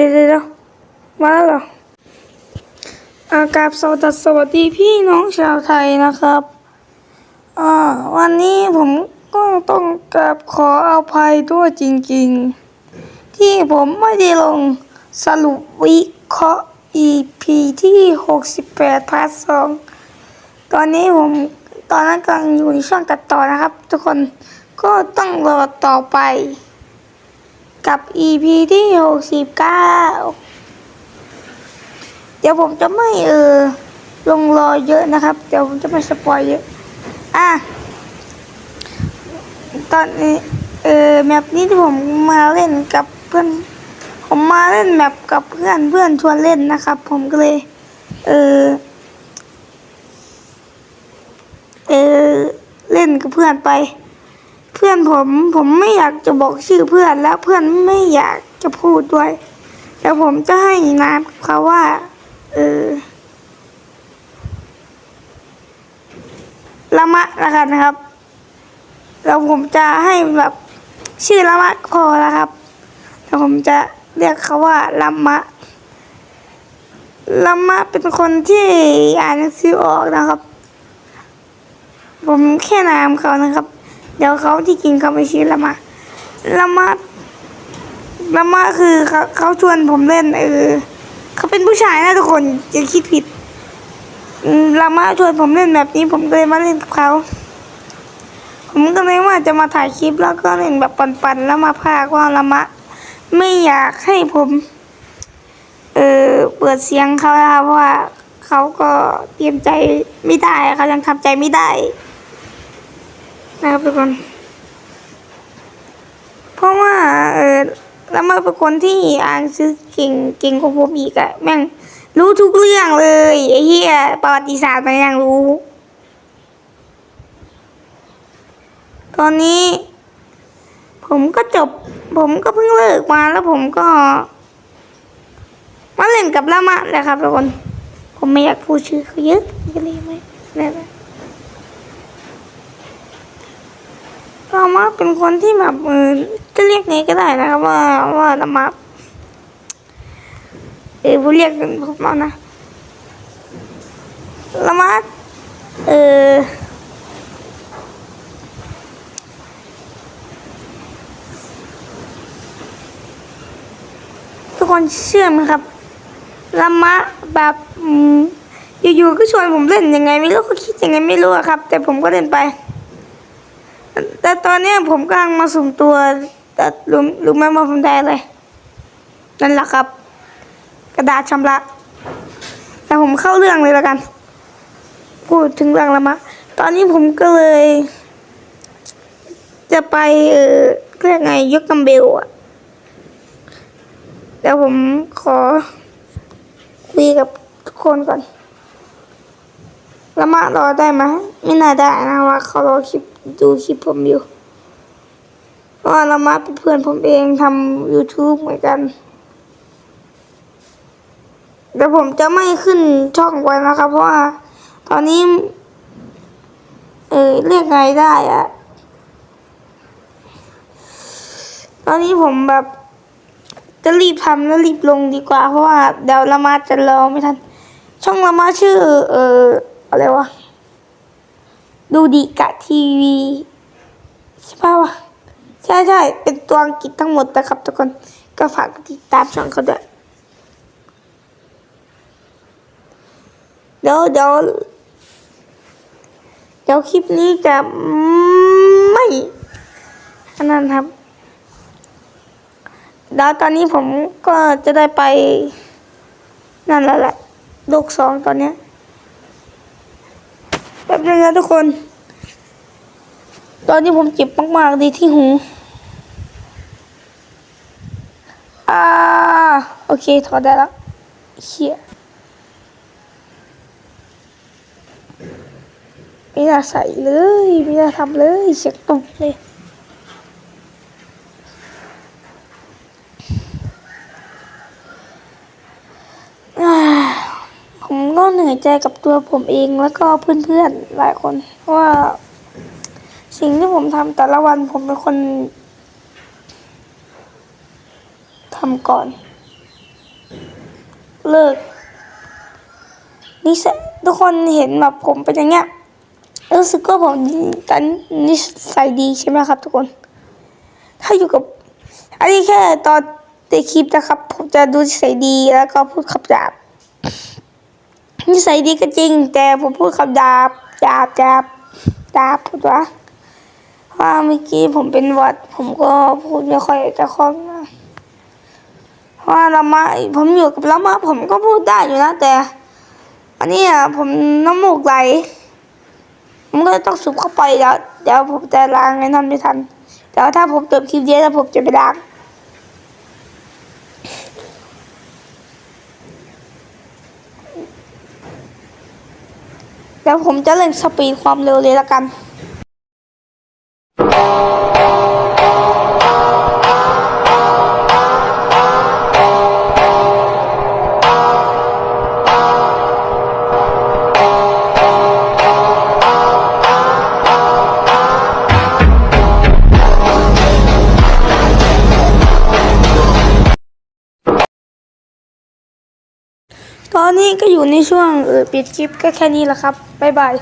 ดี๋ยวเดี๋ยวมาแล้วเหรออากาบสวัสดีสวัสดีพี่น้องชาวไทยนะครับอ่าวันนี้ผมก็ต้องกราบขออภัยด้วยจริงๆ ที่ผมไม่ได้ลงสรุปวิเคราะห์ EP ที่ 68พาร์ท2ตอนนี้ผมตอนนั้นกำลังอยู่ในช่วงตัดต่อนะครับ ทุกคนก็ต้องรอต่อไป กับ EP ที่ 69 เดี๋ยวผมจะไม่เออลงรอเยอะนะครับ เดี๋ยวผมจะไม่สปอยเยอะ อะ ตอนนี้เออแมปนี้ที่ผมมาเล่นกับเพื่อน ผมมาเล่นแมปกับเพื่อนเพื่อนชวนเล่นนะครับ ผมก็เลย เออเออเล่นกับเพื่อนไป เพื่อนผม ผมไม่อยากจะบอกชื่อเพื่อนแล้วเพื่อนไม่อยากจะพูดด้วยแต่ผมจะให้นามเขาว่า เออละมะละกันนะครับ แล้วผมจะให้แบบชื่อละมะพอแล้วครับ แล้วผมจะเรียกเขาว่าละมะละมะเป็นคนที่อ่านหนังสือออกนะครับ ผมแค่นามเขานะครับ เดี๋ยวเขาที่จริงเขาไม่ชื่อละมาละมาละมาคือเขาเขาชวนผมเล่นเออเขาเป็นผู้ชายนะทุกคนอย่าคิดผิดละมาชวนผมเล่นแบบนี้ ผมก็เลยมาเล่นกับเขาผมก็เลยว่าจะมาถ่ายคลิปแล้วก็เล่นแบบปันๆแล้วมาพากว่าละมะ ไม่อยากให้ผม เออเปิดเสียงเขานะครับเพราะว่าเขาก็เตรียมใจไม่ได้เขายังทำใจไม่ได้ นะครับทุกคน เพราะว่า เออแล้วมาเป็นคนที่อ่านซื้อเก่งเก่งกว่าผมอีกอะแม่งรู้ทุกเรื่องเลยไอ้เหี้ยประวัติศาสตร์มันยังรู้ ตอนนี้ ผมก็จบ ผมก็เพิ่งเลิกมาแล้วผมก็ มาเล่นกับละมะแหละครับทุกคน ผมไม่อยากพูดชื่อเขาเยอะก็เลยไม่นั่ แหละเราเป็นคนที่แบบเออจะเรียกไงก็ได้นะครับว่าว่าเรามาเออผู้เรียกกันพวกเรานะเรามาเออทุกคนเชื่อไหมครับละมะแบบอยู่ๆก็ชวนผมเล่นยังไง ไม่รู้เขาคิดยังไงไม่รู้ครับ แต่ผมก็เล่นไป แต่ตอนนี้ผมกำลังมาสุ่มตัว แต่รู้รู้ไหมว่าผมได้อะไรนั่นแหละครับ กระดาษชำระ แต่ผมเข้าเรื่องเลยแล้วกัน พูดถึงเรื่องละมะ ตอนนี้ผมก็เลย จะไปเออเรียกไงยกดัมเบลอะเดี๋ยวผมขอคุยกับทุกคนก่อนละมะรอได้ไหมไม่น่าได้นะว่าเขารอคลิป ดูคลิปผมอยู่เพราะว่าละมะเป็นเพื่อนผมเองทำ YouTube เหมือนกันแต่ผมจะไม่ขึ้นช่องไว้นะครับ เพราะว่าตอนนี้ เออเรียกไงได้อะตอนนี้ผมแบบจะรีบทำแล้วรีบลงดีกว่า เพราะว่าเดี๋ยวละมาจะรอไม่ทัน ช่องละมาชื่อ เอออะไรวะ ดูดีกะทีวีใช่ป่าวะใช่ใช่เป็นตัวอังกฤษทั้งหมดนะครับทุกคนก็ฝากติดตามช่องเขาด้วยเดี๋ยวเดี๋ยวเดี๋ยวคลิปนี้จะไม่อันนั้นครับเดี๋ยวตอนนี้ผมก็จะได้ไปนั่นแล้วแหละโลกสองตอนเนี้ย แป๊บนึงนะทุกคน ตอนนี้ผมเจ็บมากๆดีที่หูอ่าโอเคถอดได้แล้วเขี่ยไม่น่าใส่เลย ไม่น่าทำเลยเสียงตุกเลย ผมก็เหนื่อยใจกับตัวผมเองแล้วก็เพื่อนๆหลายคนว่าสิ่งที่ผมทำแต่ละวันผมเป็นคนทำก่อน เลิกนิสัยทุกคนเห็นแบบผมเป็นอย่างเงี้ยรู้สึกว่าผมตอนนิสัยดีใช่ไหมครับ ทุกคน ถ้าอยู่กับอันนี้แค่ตอนในคลิปนะครับ ผมจะดูนิสัยดีแล้วก็พูดคำหยาบ นิสัยดีก็จริง แต่ผมพูดคำหยาบหยาบหยาบหยาบพูดว่าเพราะว่าเมื่อกี้ผมเป็นหวัด ผมก็พูดไม่ค่อยจะคล่องนะเพราะว่าละมะผมอยู่กับละมะผมก็พูดได้อยู่นะแต่ อันนี้อะผมน้ำมูกไหลผมก็ต้องสูบเข้าไปเดี๋ยวเดี๋ยวผมจะล้างไอ้นั่นไม่ทันเดี๋ยวถ้าผมจบคลิปเยอะแล้วผมจะไปล้าง แล้วผมจะเล่นสปีดความเร็วเลยละกัน ตอนนี้ก็อยู่ในช่วงเออปิดคลิปก็แค่นี้แหละครับ บ๊ายบาย